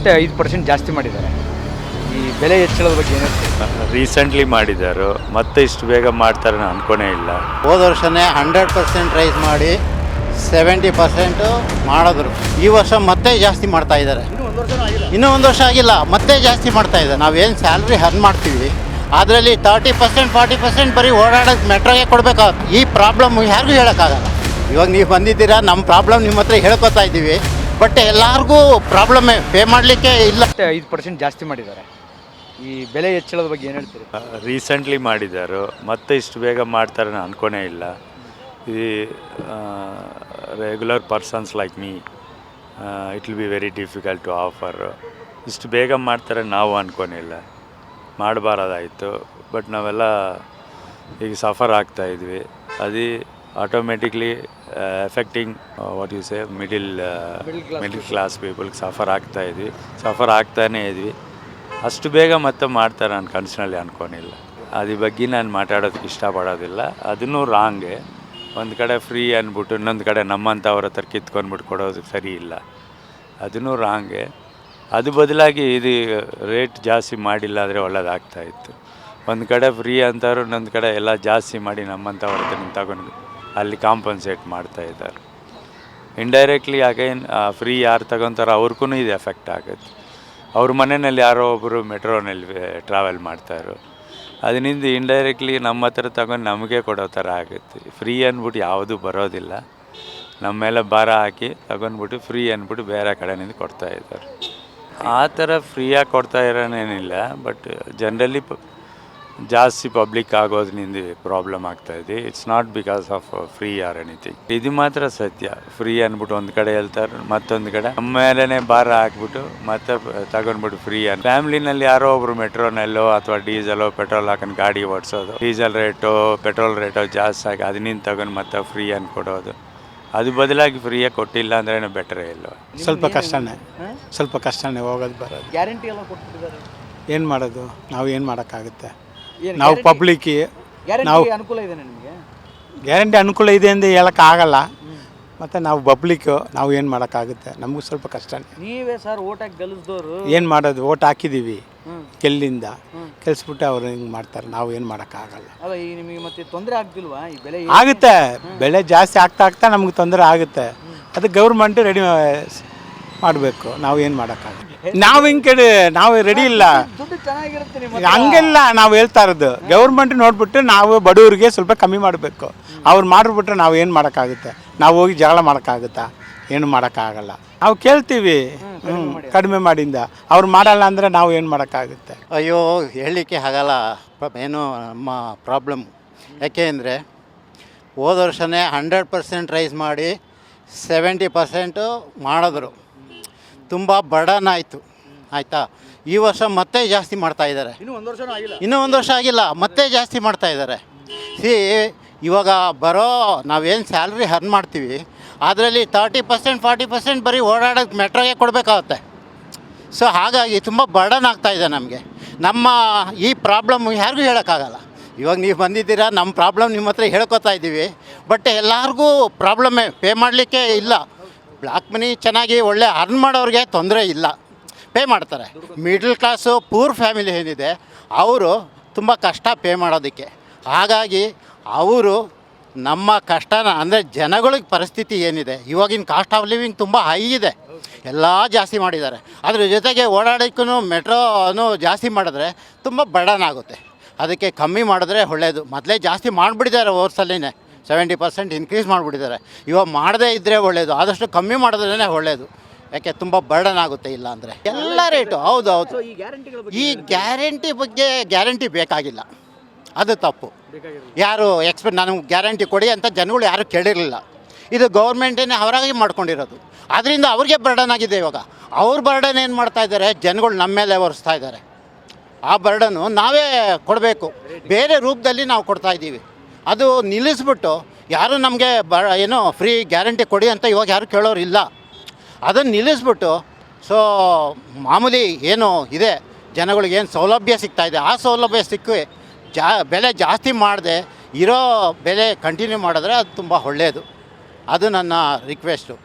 ಮತ್ತೆ ಐದು ಪರ್ಸೆಂಟ್ ಜಾಸ್ತಿ ಮಾಡಿದ್ದಾರೆ. ಈ ಬೆಲೆ ಹೆಚ್ಚಳದ ಬಗ್ಗೆ ಏನು ಹೇಳ್ತೀರಿ? ರೀಸೆಂಟ್ಲಿ ಮಾಡಿದ್ದಾರೆ. ಮತ್ತೆ ಇಷ್ಟು ಬೇಗ ಮಾಡ್ತಾರೆ ನಾನು ಅನ್ಕೊನೇ ಇಲ್ಲ. ಹೋದ ವರ್ಷನೇ ಹಂಡ್ರೆಡ್ ಪರ್ಸೆಂಟ್ ರೈಸ್ ಮಾಡಿ ಸೆವೆಂಟಿ ಪರ್ಸೆಂಟು ಮಾಡಿದ್ರು. ಈ ವರ್ಷ ಮತ್ತೆ ಜಾಸ್ತಿ ಮಾಡ್ತಾ ಇದ್ದಾರೆ. ಇನ್ನೂ ಒಂದು ವರ್ಷ ಆಗಿಲ್ಲ. ಮತ್ತೆ ಜಾಸ್ತಿ ಮಾಡ್ತಾ ಇದ್ದಾರೆ. ನಾವೇನು ಸ್ಯಾಲ್ರಿ ಹರ್ನ್ ಮಾಡ್ತೀವಿ ಅದರಲ್ಲಿ ತರ್ಟಿ ಪರ್ಸೆಂಟ್ ಫಾರ್ಟಿ ಪರ್ಸೆಂಟ್ ಬರೀ ಓಡಾಡೋದು ಮೆಟ್ರೋಗೆ ಕೊಡಬೇಕಾಗುತ್ತೆ ಈ ಪ್ರಾಬ್ಲಮ್ ಯಾರಿಗೂ ಹೇಳೋಕ್ಕಾಗಲ್ಲ. ಇವಾಗ ನೀವು ಬಂದಿದ್ದೀರಾ ನಮ್ಮ ಪ್ರಾಬ್ಲಮ್ ನಿಮ್ಮ ಹತ್ರ ಹೇಳ್ಕೊತಾ ಇದ್ದೀವಿ. ಬಟ್ ಎಲ್ಲರಿಗೂ ಪ್ರಾಬ್ಲಮ್ ಪೇ ಮಾಡಲಿಕ್ಕೆ ಇಲ್ಲ. ಐದು ಪರ್ಸೆಂಟ್ ಜಾಸ್ತಿ ಮಾಡಿದ್ದಾರೆ. ಈ ಬೆಲೆ ಹೆಚ್ಚಳದ ಬಗ್ಗೆ ಏನು ಹೇಳ್ತೀರಿ? ರೀಸೆಂಟ್ಲಿ ಮಾಡಿದ್ದಾರೆ. ಮತ್ತೆ ಇಷ್ಟು ಬೇಗ ಮಾಡ್ತಾರೆ ನಾನು ಅನ್ಕೊನೇ ಇಲ್ಲ. ಈ regular persons like me it will be very difficult to offer ಇಷ್ಟು ಬೇಗ ಮಾಡ್ತಾರೆ ನಾವು ಅನ್ಕೊನಿಲ್ಲ ಮಾಡಬಾರದಾಯಿತು. ಬಟ್ ನಾವೆಲ್ಲ ಈಗ ಸಫರ್ ಆಗ್ತಾ ಇದ್ವಿ. ಅದು automatically effecting what you say middle middle class ಪೀಪಲ್ಗೆ suffer ಆಗ್ತಾ ಇದ್ವಿ. ಸಫರ್ ಆಗ್ತಾನೇ ಇದ್ವಿ. ಅಷ್ಟು ಬೇಗ ಮತ್ತೆ ಮಾಡ್ತಾರೆ ನಾನು ಕನಸಿನಲ್ಲಿ ಅನ್ಕೊಂಡಿಲ್ಲ. ಅದ್ರ ಬಗ್ಗೆ ನಾನು ಮಾತಾಡೋದಕ್ಕೆ ಇಷ್ಟಪಡೋದಿಲ್ಲ. ಅದನ್ನು ರಾಂಗೆ ಒಂದು ಕಡೆ ಫ್ರೀ ಅಂದ್ಬಿಟ್ಟು ಇನ್ನೊಂದು ಕಡೆ ನಮ್ಮಂಥವ್ರ ಹತ್ರ ಕಿತ್ಕೊಂಡ್ಬಿಟ್ಟು ಕೊಡೋದು ಸರಿ ಇಲ್ಲ. ಅದನ್ನು ರಾಂಗೆ ಅದು ಬದಲಾಗಿ ಇದು ರೇಟ್ ಜಾಸ್ತಿ ಮಾಡಿಲ್ಲ ಅಂದರೆ ಒಳ್ಳೇದಾಗ್ತಾಯಿತ್ತು ಒಂದು ಕಡೆ ಫ್ರೀ ಅಂತಾರು ಇನ್ನೊಂದು ಕಡೆ ಎಲ್ಲ ಜಾಸ್ತಿ ಮಾಡಿ ನಮ್ಮಂಥವ್ರ ಹತ್ರ ತಗೊಂಡು ಅಲ್ಲಿ ಕಾಂಪನ್ಸೇಟ್ ಮಾಡ್ತಾ ಇದ್ದಾರೆ. ಇಂಡೈರೆಕ್ಟ್ಲಿ ಅಗೈನ್ ಫ್ರೀ ಯಾರು ತಗೊತಾರೋ ಅವ್ರಿಗೂ ಇದು ಎಫೆಕ್ಟ್ ಆಗುತ್ತೆ. ಅವ್ರ ಮನೆಯಲ್ಲಿ ಯಾರೋ ಒಬ್ಬರು ಮೆಟ್ರೋನಲ್ಲಿ ಟ್ರಾವೆಲ್ ಮಾಡ್ತಾಯಿದ್ರು ಅದರಿಂದ ಇಂಡೈರೆಕ್ಟ್ಲಿ ನಮ್ಮ ಹತ್ರ ತಗೊಂಡು ನಮಗೆ ಕೊಡೋ ಥರ ಆಗುತ್ತೆ. ಫ್ರೀ ಅಂದ್ಬಿಟ್ಟು ಯಾವುದು ಬರೋದಿಲ್ಲ. ನಮ್ಮ ಮೇಲೆ ಭಾರ ಹಾಕಿ ತಗೊಂಡ್ಬಿಟ್ಟು ಫ್ರೀ ಅಂದ್ಬಿಟ್ಟು ಬೇರೆ ಕಡೆಯಿಂದ ಕೊಡ್ತಾ ಇದ್ದಾರೆ. ಆ ಥರ ಫ್ರೀಯಾಗಿ ಕೊಡ್ತಾ ಇರೋನೇನಿಲ್ಲ ಬಟ್ ಜನರಲಿ ಜಾಸ್ತಿ ಪಬ್ಲಿಕ್ ಆಗೋದ್ರಿಂದ ಪ್ರಾಬ್ಲಮ್ ಆಗ್ತಾ ಇದೆ. It's not because of free or anything ಇದು ಮಾತ್ರ ಸತ್ಯ. ಫ್ರೀ ಅಂದ್ಬಿಟ್ಟು ಒಂದು ಕಡೆ ಹೇಳ್ತಾರೆ ಮತ್ತೊಂದು ಕಡೆ. ನಮ್ಮ ಮೇಲೇ ಭಾರ ಹಾಕ್ಬಿಟ್ಟು ಮತ್ತೆ ತಗೊಂಡ್ಬಿಟ್ಟು ಫ್ರೀ ಅಂತ. ಫ್ಯಾಮಿಲಿನಲ್ಲಿ ಯಾರೋ ಒಬ್ರು ಮೆಟ್ರೋನಲ್ಲೋ ಅಥವಾ ಡೀಸೆಲೋ ಪೆಟ್ರೋಲ್ ಹಾಕೊಂಡು ಗಾಡಿ ಓಡಿಸೋದು. ಡೀಸೆಲ್ ರೇಟು ಪೆಟ್ರೋಲ್ ರೇಟು ಜಾಸ್ತಿ ಆಗಿ ಅದನ್ನಿಂದ ತಗೊಂಡು ಮತ್ತೆ ಫ್ರೀ ಅಂತ ಕೊಡೋದು. ಅದು ಬದಲಾಗಿ ಫ್ರೀಯಾಗಿ ಕೊಟ್ಟಿಲ್ಲ ಅಂದ್ರೆ ಬೆಟರೇ ಇಲ್ಲ ಸ್ವಲ್ಪ ಕಷ್ಟನೇ. ಸ್ವಲ್ಪ ಕಷ್ಟನೇ ಹೋಗೋದು ಬರೋದು. ಗ್ಯಾರಂಟಿ ಎಲ್ಲ ಕೊಟ್ಟಿದ್ದಾರೆ ಏನು ಮಾಡೋದು? ನಾವು ಏನು ಮಾಡೋಕ್ಕಾಗುತ್ತೆ? ನಾವು ಪಬ್ಲಿಕ್ ನಾವು ಗ್ಯಾರಂಟಿ ಅನುಕೂಲ ಇದೆ ನಿಮಗೆ ಗ್ಯಾರಂಟಿ ಅನುಕೂಲ ಇದೆ ಅಂತ ಹೇಳೋಕ್ಕಾಗಲ್ಲ ಮತ್ತು ನಾವು ಪಬ್ಲಿಕ್ಕು ನಾವು ಏನು ಮಾಡೋಕ್ಕಾಗುತ್ತೆ ನಮಗೂ ಸ್ವಲ್ಪ ಕಷ್ಟ. ನೀವೇ ಸರ್ ಗೆಲ್ಲಿಸಿದವರು ಏನು ಮಾಡೋದು? ಓಟ್ ಹಾಕಿದ್ದೀವಿ. ಕೆಲ್ಲಿಂದ? ಕೆಲ್ಸ್ಬಿಟ್ಟು ಅವ್ರು ಹಿಂಗೆ ಮಾಡ್ತಾರೆ? ನಾವು ಏನು ಮಾಡೋಕ್ಕಾಗಲ್ಲ ಅಲ್ಲ ಈ ನಿಮಗೆ ಮತ್ತೆ ತೊಂದರೆ ಆಗ್ತಿಲ್ವಾ ಈ ಬೆಲೆ ಆಗುತ್ತೆ. ಬೆಳೆ ಜಾಸ್ತಿ ಆಗ್ತಾ ಆಗ್ತಾ ನಮ್ಗೆ ತೊಂದರೆ ಆಗುತ್ತೆ. ಅದು ಗೌರ್ಮೆಂಟ್ ರೆಡಿ ಮಾಡಬೇಕು. ನಾವು ಏನು ಮಾಡೋಕ್ಕಾಗಲ್ಲ ನಾವು ಹಿಂಗೆ ಕಡೆ ನಾವು ರೆಡಿ ಇಲ್ಲ. ಹಂಗೆಲ್ಲ ನಾವು ಹೇಳ್ತಾ ಇರೋದು ಗೌರ್ಮೆಂಟ್ ನೋಡ್ಬಿಟ್ಟು ನಾವು ಬಡವರಿಗೆ ಸ್ವಲ್ಪ ಕಮ್ಮಿ ಮಾಡಬೇಕು. ಅವ್ರು ಮಾಡಿಬಿಟ್ರೆ ನಾವು ಏನು ಮಾಡೋಕ್ಕಾಗುತ್ತೆ? ನಾವು ಹೋಗಿ ಜಗಳ ಮಾಡೋಕ್ಕಾಗುತ್ತಾ? ಏನು ಮಾಡೋಕ್ಕಾಗಲ್ಲ. ನಾವು ಕೇಳ್ತೀವಿ ಹ್ಞೂ ಕಡಿಮೆ ಮಾಡಿಂದ. ಅವ್ರು ಮಾಡಲ್ಲ ಅಂದರೆ ನಾವು ಏನು ಮಾಡೋಕ್ಕಾಗುತ್ತೆ? ಅಯ್ಯೋ ಹೇಳಲಿಕ್ಕೆ ಆಗಲ್ಲ. ಏನು ನಮ್ಮ ಪ್ರಾಬ್ಲಮ್. ಯಾಕೆ ಅಂದರೆ ಹೋದ ವರ್ಷನೇ ಹಂಡ್ರೆಡ್ ಪರ್ಸೆಂಟ್ ರೈಸ್ ಮಾಡಿ ಸೆವೆಂಟಿ ಪರ್ಸೆಂಟು ಮಾಡಿದ್ರು. ತುಂಬ ಬಡನಾಯಿತು ಆಯಿತು ಆಯಿತಾ? ಈ ವರ್ಷ ಮತ್ತೆ ಜಾಸ್ತಿ ಮಾಡ್ತಾ ಇದ್ದಾರೆ. ಇನ್ನೂ ಒಂದು ವರ್ಷನೂ ಆಗಿಲ್ಲ. ಇನ್ನೂ ಒಂದು ವರ್ಷ ಆಗಿಲ್ಲ ಮತ್ತೆ ಜಾಸ್ತಿ ಮಾಡ್ತಾ ಇದ್ದಾರೆ. ಸಿ ಇವಾಗ ಬರೋ ನಾವೇನು ಸ್ಯಾಲ್ರಿ ಹರ್ನ್ ಮಾಡ್ತೀವಿ ಅದರಲ್ಲಿ ತರ್ಟಿ ಪರ್ಸೆಂಟ್ ಫಾರ್ಟಿ ಪರ್ಸೆಂಟ್ ಬರೀ ಓಡಾಡೋಕ್ಕೆ ಮೆಟ್ರೋಗೆ ಕೊಡಬೇಕಾಗುತ್ತೆ. ಸೊ ಹಾಗಾಗಿ ತುಂಬ ಬರ್ಡನ್ ಆಗ್ತಾ ಇದೆ ನಮಗೆ. ನಮ್ಮ ಈ ಪ್ರಾಬ್ಲಮ್ ಯಾರಿಗೂ ಹೇಳೋಕ್ಕಾಗಲ್ಲ. ಇವಾಗ ನೀವು ಬಂದಿದ್ದೀರಾ ನಮ್ಮ ಪ್ರಾಬ್ಲಮ್ ನಿಮ್ಮ ಹತ್ರ ಹೇಳ್ಕೊತಾ ಇದ್ದೀವಿ. ಬಟ್ ಎಲ್ಲರಿಗೂ ಪ್ರಾಬ್ಲಮ್ಮೇ ಪೇ ಮಾಡಲಿಕ್ಕೆ ಇಲ್ಲ. ಬ್ಲ್ಯಾಕ್ ಮನಿ ಚೆನ್ನಾಗಿ ಒಳ್ಳೆ ಅರ್ನ್ ಮಾಡೋರಿಗೆ ತೊಂದರೆ ಇಲ್ಲ. ಪೇ ಮಾಡ್ತಾರೆ. ಮಿಡ್ಲ್ ಕ್ಲಾಸು ಪೂರ್ ಫ್ಯಾಮಿಲಿ ಏನಿದೆ, ಅವರು ತುಂಬ ಕಷ್ಟ ಪೇ ಮಾಡೋದಕ್ಕೆ. ಹಾಗಾಗಿ ಅವರು ನಮ್ಮ ಕಷ್ಟನ, ಅಂದರೆ ಜನಗಳಿಗೆ ಪರಿಸ್ಥಿತಿ ಏನಿದೆ, ಇವಾಗಿನ ಕಾಸ್ಟ್ ಆಫ್ ಲಿವಿಂಗ್ ತುಂಬ ಹೈ ಇದೆ. ಎಲ್ಲ ಜಾಸ್ತಿ ಮಾಡಿದ್ದಾರೆ. ಅದ್ರ ಜೊತೆಗೆ ಓಡಾಡೋಕ್ಕೂ ಮೆಟ್ರೋನು ಜಾಸ್ತಿ ಮಾಡಿದ್ರೆ ತುಂಬ ಬರ್ಡನ್ ಆಗುತ್ತೆ. ಅದಕ್ಕೆ ಕಮ್ಮಿ ಮಾಡಿದ್ರೆ ಒಳ್ಳೆಯದು ಮೊದಲೇ ಜಾಸ್ತಿ ಮಾಡಿಬಿಟ್ಟಿದ್ದಾರೆ ವರ್ಷಲ್ಲಿನೇ ಸೆವೆಂಟಿ ಪರ್ಸೆಂಟ್ ಇನ್ಕ್ರೀಸ್ ಮಾಡಿಬಿಟ್ಟಿದ್ದಾರೆ. ಇವಾಗ ಮಾಡದೇ ಇದ್ದರೆ ಒಳ್ಳೆಯದು ಆದಷ್ಟು ಕಮ್ಮಿ ಮಾಡಿದ್ರೇ ಒಳ್ಳೆಯದು ಯಾಕೆ ತುಂಬ ಬರ್ಡನ್ ಆಗುತ್ತೆ ಇಲ್ಲ ಅಂದರೆ? ಎಲ್ಲ ರೇಟು ಹೌದು ಹೌದು. ಈ ಗ್ಯಾರಂಟಿ ಬಗ್ಗೆ ಗ್ಯಾರಂಟಿ ಬೇಕಾಗಿಲ್ಲ. ಅದು ತಪ್ಪು. ಯಾರು ಎಕ್ಸ್ಪೆಕ್ಟ್ ನನಗೆ ಗ್ಯಾರಂಟಿ ಕೊಡಿ ಅಂತ ಜನಗಳು ಯಾರು ಕೇಳಿರಲಿಲ್ಲ. ಇದು ಗೌರ್ಮೆಂಟೇನೆ ಅವರಾಗಿ ಮಾಡ್ಕೊಂಡಿರೋದು. ಅದರಿಂದ ಅವ್ರಿಗೆ ಬರ್ಡನ್ ಆಗಿದೆ ಇವಾಗ. ಅವ್ರ ಬರ್ಡನ್ ಏನು ಮಾಡ್ತಾ ಇದ್ದಾರೆ? ಜನಗಳು ನಮ್ಮ ಮೇಲೆ ಒರೆಸ್ತಾ ಇದ್ದಾರೆ. ಆ ಬರ್ಡನ್ನು ನಾವೇ ಕೊಡಬೇಕು. ಬೇರೆ ರೂಪದಲ್ಲಿ ನಾವು ಕೊಡ್ತಾ ಇದ್ದೀವಿ. ಅದು ನಿಲ್ಲಿಸ್ಬಿಟ್ಟು ಯಾರು ನಮಗೆ ಬ ಏನು ಫ್ರೀ ಗ್ಯಾರಂಟಿ ಕೊಡಿ ಅಂತ ಇವಾಗ ಯಾರು ಕೇಳೋರು ಇಲ್ಲ. ಅದನ್ನು ನಿಲ್ಲಿಸ್ಬಿಟ್ಟು ಸೊ ಮಾಮೂಲಿ ಏನು ಇದೆ, ಜನಗಳಿಗೆ ಏನು ಸೌಲಭ್ಯ ಸಿಗ್ತಾ ಇದೆ, ಆ ಸೌಲಭ್ಯ ಸಿಕ್ಕಿ ಜಾ, ಬೆಲೆ ಜಾಸ್ತಿ ಮಾಡದೆ, ಇರೋ ಬೆಲೆ ಕಂಟಿನ್ಯೂ ಮಾಡಿದ್ರೆ ಅದು ತುಂಬ ಒಳ್ಳೆಯದು ಅದು ನನ್ನ ರಿಕ್ವೆಸ್ಟು